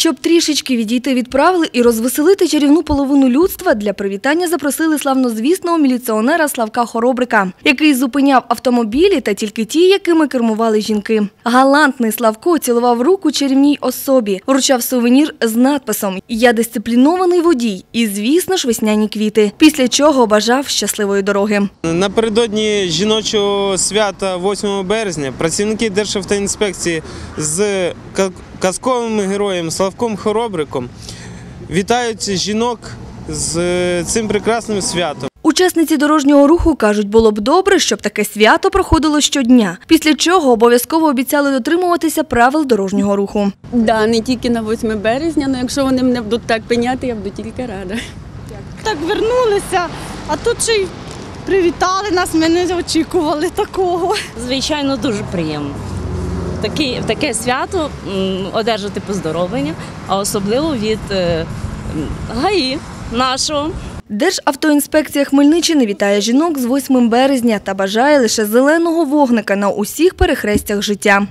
Щоб трішечки відійти від правил і розвеселити чарівну половину людства, для привітання запросили славнозвісного міліціонера Славка Хоробрика, який зупиняв автомобілі та тільки ті, якими кермували жінки. Галантний Славко цілував руку чарівній особі, вручав сувенір з надписом Я дисциплінований водій і, звісно ж, весняні квіти. Після чого бажав щасливої дороги. Напередодні жіночого свята 8 березня працівники Державтоінспекції з казковим героєм Славком Хоробриком вітають жінок з е, цим прекрасним святом. Учасниці дорожнього руху кажуть, було б добре, щоб таке свято проходило щодня. Після чого обов'язково обіцяли дотримуватися правил дорожнього руху. Да, не тільки на 8 березня, але якщо вони мене будуть так пиняти, я буду тільки рада. так вернулися, а тут ще й привітали нас, ми не очікували такого. Звичайно, дуже приємно. Такі, таке свято одержати поздоровлення, а особливо від е, ГАІ нашого. Державтоінспекція Хмельниччини вітає жінок з 8 березня та бажає лише зеленого вогника на усіх перехрестях життя.